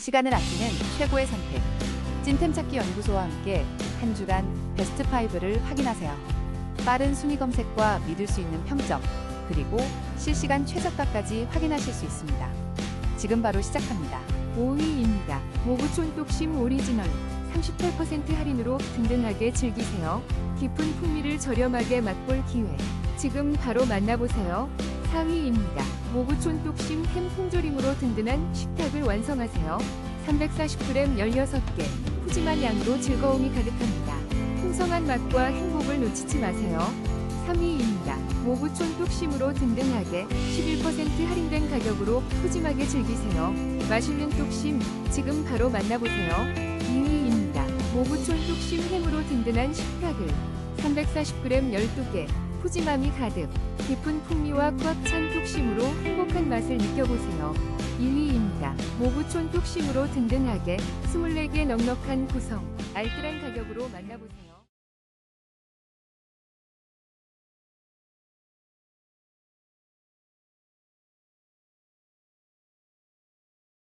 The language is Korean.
시간을 아끼는 최고의 선택. 찐템 찾기 연구소와 함께 한 주간 베스트 5를 확인하세요. 빠른 순위 검색과 믿을 수 있는 평점, 그리고 실시간 최저가까지 확인하실 수 있습니다. 지금 바로 시작합니다. 5위입니다. 모구촌 똑심 오리지널 38% 할인으로 든든하게 즐기세요. 깊은 풍미를 저렴하게 맛볼 기회. 지금 바로 만나보세요. 4위입니다. 모구촌 똑심 햄 통조림으로 든든한 식탁을 완성하세요. 340g 16개. 푸짐한 양도 즐거움이 가득합니다. 풍성한 맛과 행복을 놓치지 마세요. 3위입니다. 모구촌 똑심으로 든든하게 11% 할인된 가격으로 푸짐하게 즐기세요. 맛있는 똑심 지금 바로 만나보세요. 2위입니다. 모구촌 똑심 햄으로 든든한 식탁을 340g 12개 푸짐함이 가득 깊은 풍미와 꽉찬 똑심으로 행복한 맛을 느껴보세요. 1위입니다. 모구촌 똑심으로 든든하게 24개 넉넉한 구성 알뜰한 가격으로 만나보세요.